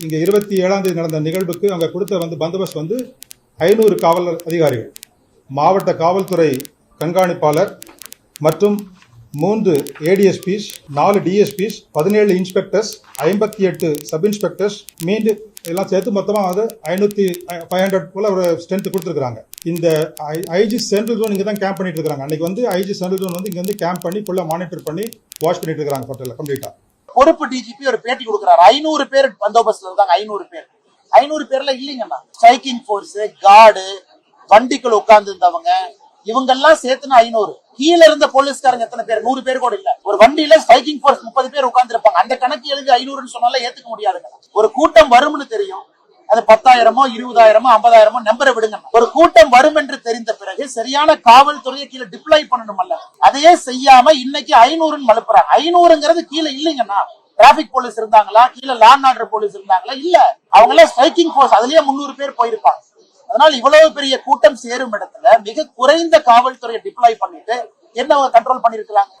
இங்கே இருபத்தி ஏழாம் தேதி நடந்த நிகழ்வுக்கு அங்கே கொடுத்த வந்து பந்தோபஸ்த் வந்து ஐநூறு காவலர் அதிகாரிகள். மாவட்ட காவல்துறை கண்காணிப்பாளர் மற்றும் மூன்று ஏடிஎஸ்பிஸ் நாலு டிஎஸ்பிஸ் பதினேழு இன்ஸ்பெக்டர்ஸ் ஐம்பத்தி எட்டு சப் இன்ஸ்பெக்டர்ஸ் மீண்டும் எல்லாம் சேர்த்து மொத்தமாக வந்து ஐநூற்றி ஃபைவ் ஹண்ட்ரட் போல் ஒரு ஸ்ட்ரென்த் கொடுத்துருக்காங்க இந்த ஐஜி சென்ட்ரல் ஜோன் இங்கே தான் கேம்ப் பண்ணிட்டு இருக்காங்க. அன்னைக்கு வந்து ஐஜி சென்ட்ரல் ஜோன் வந்து இங்கே வந்து கேம்ப் பண்ணி ஃபுல்லாக மானிட்டர் பண்ணி வாஷ் பண்ணிட்டு இருக்காங்க ஹோட்டலில் கம்ப்ளீட்டாக பொறுப்பு டிஜிபி ஒரு பேட்டி கொடுக்குறாரு. ஐநூறு பேர் பந்தோபஸ்த்ல இருக்காங்க ஐநூறு பேர். ஐநூறு பேர்ல இல்லைங்கண்ணா ஸ்ட்ரைக்கிங் போர்ஸ் கார்டு வண்டிக்குள்ள உட்கார்ந்து இருந்தவங்க இவங்க எல்லாம் சேர்த்துனா ஐநூறு. கீழ இருந்த போலீஸ்காரங்க எத்தனை பேர்? நூறு பேர் கூட இல்ல. ஒரு வண்டியில ஸ்ட்ரைக்கிங் ஃபோர்ஸ் முப்பது பேர் உட்கார்ந்து இருப்பாங்க அந்த கணக்கு எழுதி ஐநூறுன்னு சொன்னால ஏத்துக்க முடியாதுங்க. ஒரு கூட்டம் வரும்னு தெரியும். அது பத்தாயிரமோ இருபதாயிரமோ ஐம்பதாயிரமோ நம்பரை விடுங்க. ஒரு கூட்டம் வரும் என்று தெரிந்த பிறகு சரியான காவல்துறையை கீழே டிப்ளை பண்ணணும் அல்ல அதையே செய்யாம இன்னைக்கு ஐநூறுன்னு மலுப்புறாங்க. ஐநூறுங்கிறது கீழே இல்லைங்கண்ணா. டிராபிக் போலீஸ் இருந்தாங்களா? கீழே லான் ஆர்டர் போலீஸ் இருந்தாங்களா? இல்ல. அவங்க எல்லாம் ஸ்ட்ரைக்கிங் போர்ஸ் அதுலயே முந்நூறு பேர் போயிருப்பாங்க. அதனால இவ்வளவு பெரிய கூட்டம் சேரும் இடத்துல மிக குறைந்த காவல்துறையை டிப்ளாய் பண்ணிட்டு என்ன கண்ட்ரோல் பண்ணிருக்கலாம்